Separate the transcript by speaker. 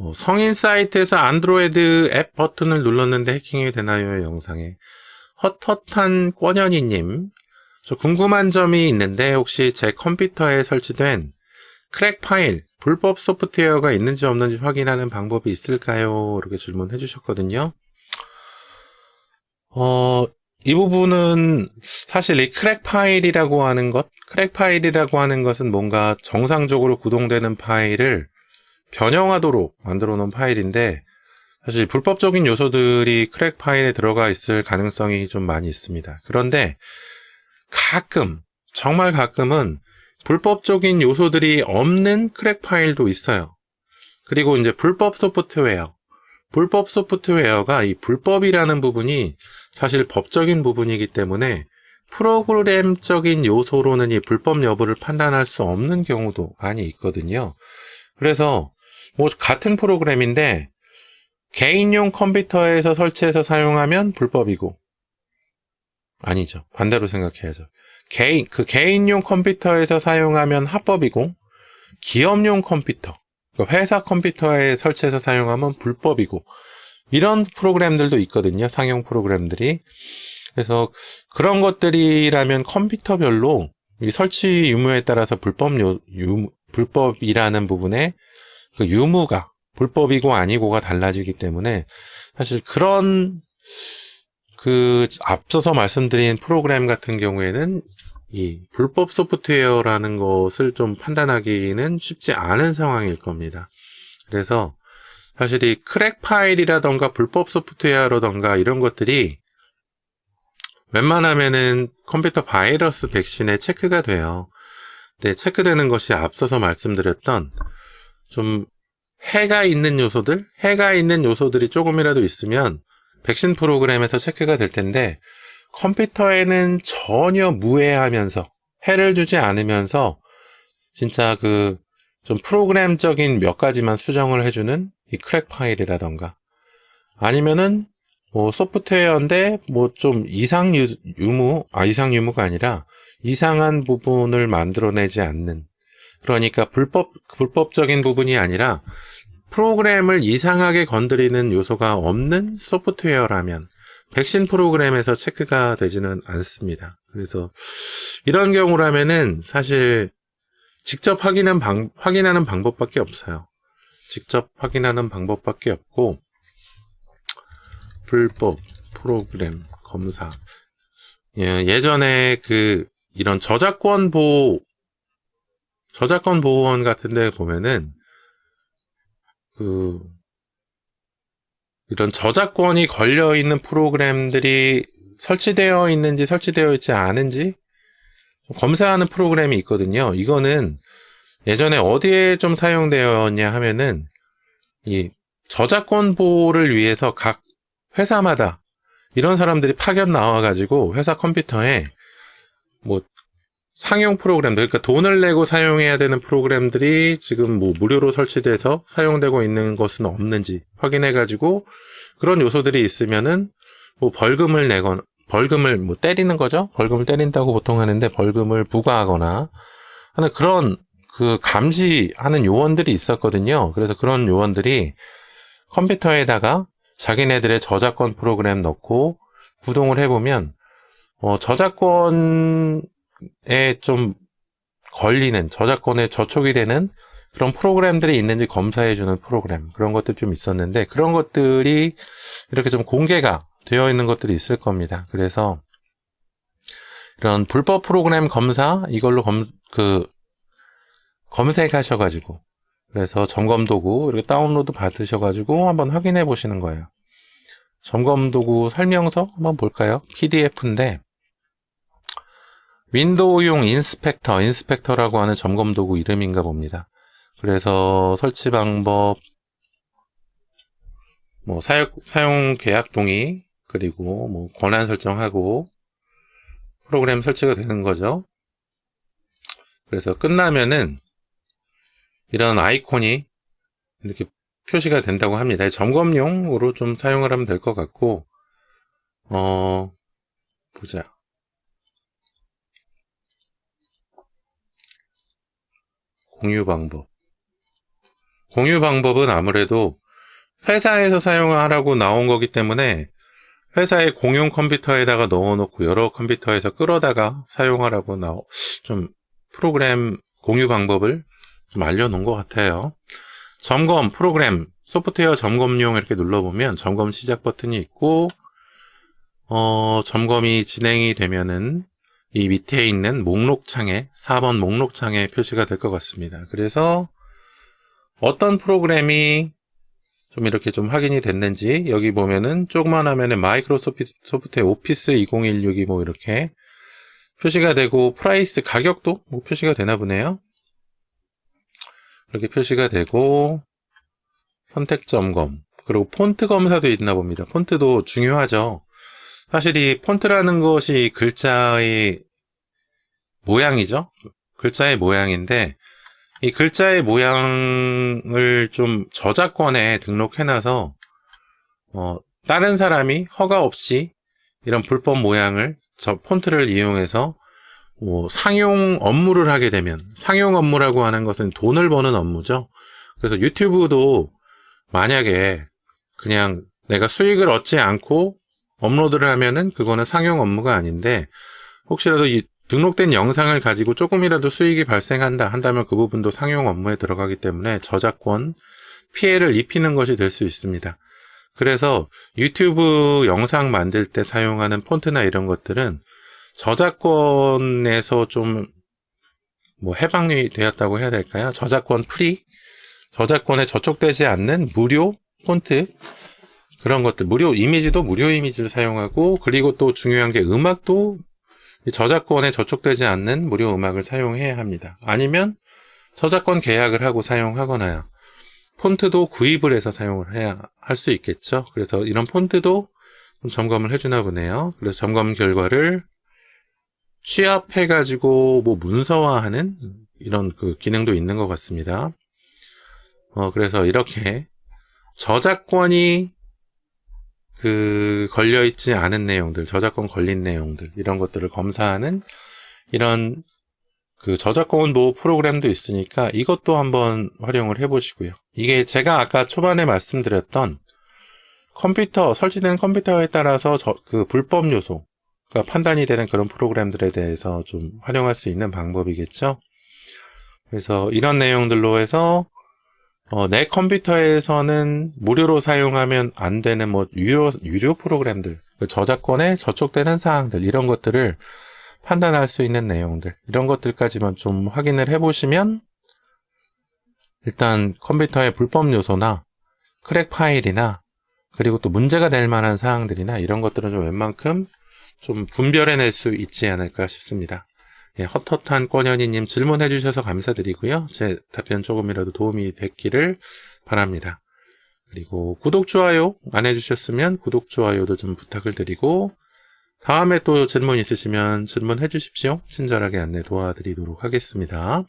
Speaker 1: 어, 성인 사이트에서 안드로이드 앱 버튼을 눌렀는데 해킹이 되나요? 영상에. 헛헛한 꿔년이님. 저 궁금한 점이 있는데 혹시 제 컴퓨터에 설치된 크랙 파일, 불법 소프트웨어가 있는지 없는지 확인하는 방법이 있을까요? 이렇게 질문해 주셨거든요. 어, 이 부분은 사실 이 크랙 파일이라고 하는 것, 크랙 파일이라고 하는 것은 뭔가 정상적으로 구동되는 파일을 변형하도록 만들어 놓은 파일인데 사실 불법적인 요소들이 크랙 파일에 들어가 있을 가능성이 좀 많이 있습니다. 그런데 가끔, 정말 가끔은 불법적인 요소들이 없는 크랙 파일도 있어요. 그리고 이제 불법 소프트웨어. 불법 소프트웨어가 이 불법이라는 부분이 사실 법적인 부분이기 때문에 프로그램적인 요소로는 이 불법 여부를 판단할 수 없는 경우도 많이 있거든요. 그래서 뭐 같은 프로그램인데 개인용 컴퓨터에서 설치해서 사용하면 불법이고 아니죠. 반대로 생각해야죠. 개인 그 개인용 컴퓨터에서 사용하면 합법이고 기업용 컴퓨터, 그 회사 컴퓨터에 설치해서 사용하면 불법이고 이런 프로그램들도 있거든요. 상용 프로그램들이. 그래서 그런 것들이라면 컴퓨터별로 이 설치 유무에 따라서 불법 요, 유, 불법이라는 부분에 그 유무가 불법이고 아니고가 달라지기 때문에 사실 그런 그 앞서서 말씀드린 프로그램 같은 경우에는 이 불법 소프트웨어라는 것을 좀 판단하기는 쉽지 않은 상황일 겁니다. 그래서 사실 이 크랙 파일이라던가 불법 소프트웨어라던가 이런 것들이 웬만하면은 컴퓨터 바이러스 백신에 체크가 돼요. 근데 체크되는 것이 앞서서 말씀드렸던 좀 해가 있는 요소들, 해가 있는 요소들이 조금이라도 있으면 백신 프로그램에서 체크가 될 텐데 컴퓨터에는 전혀 무해하면서 해를 주지 않으면서 진짜 그 좀 프로그램적인 몇 가지만 수정을 해주는 이 크랙 파일이라던가 아니면은 뭐 소프트웨어인데 뭐 좀 이상 유, 유무 아 이상 유무가 아니라 이상한 부분을 만들어내지 않는 그러니까 불법 불법적인 부분이 아니라 프로그램을 이상하게 건드리는 요소가 없는 소프트웨어라면 백신 프로그램에서 체크가 되지는 않습니다. 그래서 이런 경우라면은 사실 직접 확인한 방, 확인하는 방법밖에 없어요. 직접 확인하는 방법밖에 없고 불법 프로그램 검사 예, 예전에 그 이런 저작권 보호 저작권 보호원 같은 데 보면은 그 이런 저작권이 걸려 있는 프로그램들이 설치되어 있는지 설치되어 있지 않은지 검사하는 프로그램이 있거든요. 이거는 예전에 어디에 좀 사용되었냐 하면은 이 저작권 보호를 위해서 각 회사마다 이런 사람들이 파견 나와가지고 회사 컴퓨터에 뭐 상용 프로그램들, 그러니까 돈을 내고 사용해야 되는 프로그램들이 지금 뭐 무료로 설치돼서 사용되고 있는 것은 없는지 확인해가지고 그런 요소들이 있으면은 뭐 벌금을 내거나 벌금을 뭐 때리는 거죠. 벌금을 때린다고 보통 하는데 벌금을 부과하거나 하는 그런 그 감시하는 요원들이 있었거든요. 그래서 그런 요원들이 컴퓨터에다가 자기네들의 저작권 프로그램 넣고 구동을 해보면 어, 저작권 에좀 걸리는 저작권에 저촉이 되는 그런 프로그램들이 있는지 검사해주는 프로그램 그런 것들 좀 있었는데 그런 것들이 이렇게 좀 공개가 되어 있는 것들이 있을 겁니다. 그래서 이런 불법 프로그램 검사 이걸로 검 그 검색하셔가지고 그래서 점검 도구 이렇게 다운로드 받으셔가지고 한번 확인해 보시는 거예요. 점검 도구 설명서 한번 볼까요? PDF인데 윈도우용 인스펙터, 인스펙터라고 하는 점검 도구 이름인가 봅니다. 그래서 설치 방법, 뭐 사용, 사용 계약 동의, 그리고 뭐 권한 설정하고 프로그램 설치가 되는 거죠. 그래서 끝나면은 이런 아이콘이 이렇게 표시가 된다고 합니다. 점검용으로 좀 사용을 하면 될 것 같고, 어, 보자. 공유 방법. 공유 방법은 아무래도 회사에서 사용하라고 나온 거기 때문에 회사의 공용 컴퓨터에다가 넣어놓고 여러 컴퓨터에서 끌어다가 사용하라고 나오, 좀 프로그램 공유 방법을 좀 알려놓은 것 같아요. 점검 프로그램 소프트웨어 점검용 이렇게 눌러보면 점검 시작 버튼이 있고 어, 점검이 진행이 되면은 이 밑에 있는 목록창에 4번 목록창에 표시가 될 것 같습니다. 그래서 어떤 프로그램이 좀 이렇게 좀 확인이 됐는지 여기 보면은 조그만 화면에 마이크로소프트 오피스 2016이 뭐 이렇게 표시가 되고 프라이스 가격도 뭐 표시가 되나 보네요. 이렇게 표시가 되고 선택 점검 그리고 폰트 검사도 있나 봅니다. 폰트도 중요하죠. 사실 이 폰트라는 것이 글자의 모양이죠. 글자의 모양인데 이 글자의 모양을 좀 저작권에 등록해놔서 어, 다른 사람이 허가 없이 이런 불법 모양을 저 폰트를 이용해서 뭐 상용 업무를 하게 되면 상용 업무라고 하는 것은 돈을 버는 업무죠. 그래서 유튜브도 만약에 그냥 내가 수익을 얻지 않고 업로드를 하면은 그거는 상용 업무가 아닌데 혹시라도 이 등록된 영상을 가지고 조금이라도 수익이 발생한다 한다면 그 부분도 상용 업무에 들어가기 때문에 저작권 피해를 입히는 것이 될 수 있습니다. 그래서 유튜브 영상 만들 때 사용하는 폰트나 이런 것들은 저작권에서 좀 뭐 해방이 되었다고 해야 될까요? 저작권 프리, 저작권에 저촉되지 않는 무료 폰트 그런 것들 무료 이미지도 무료 이미지를 사용하고 그리고 또 중요한 게 음악도 이 저작권에 저촉되지 않는 무료 음악을 사용해야 합니다. 아니면 저작권 계약을 하고 사용하거나 폰트도 구입을 해서 사용을 해야 할 수 있겠죠. 그래서 이런 폰트도 좀 점검을 해주나 보네요. 그래서 점검 결과를 취합해가지고 뭐 문서화하는 이런 그 기능도 있는 것 같습니다. 어, 그래서 이렇게 저작권이 그 걸려있지 않은 내용들, 저작권 걸린 내용들, 이런 것들을 검사하는 이런 그 저작권 보호 프로그램도 있으니까 이것도 한번 활용을 해보시고요. 이게 제가 아까 초반에 말씀드렸던 컴퓨터, 설치된 컴퓨터에 따라서 저, 그 불법 요소, 가 판단이 되는 그런 프로그램들에 대해서 좀 활용할 수 있는 방법이겠죠. 그래서 이런 내용들로 해서 어, 내 컴퓨터에서는 무료로 사용하면 안 되는 뭐 유료 유료 프로그램들, 그 저작권에 저촉되는 사항들 이런 것들을 판단할 수 있는 내용들 이런 것들까지만 좀 확인을 해보시면 일단 컴퓨터의 불법 요소나 크랙 파일이나 그리고 또 문제가 될 만한 사항들이나 이런 것들은 좀 웬만큼 좀 분별해낼 수 있지 않을까 싶습니다. 예, 헛헛한 꼬년이님 질문해 주셔서 감사드리고요. 제 답변 조금이라도 도움이 됐기를 바랍니다. 그리고 구독, 좋아요 안 해주셨으면 구독, 좋아요도 좀 부탁을 드리고 다음에 또 질문 있으시면 질문해 주십시오. 친절하게 안내 도와드리도록 하겠습니다.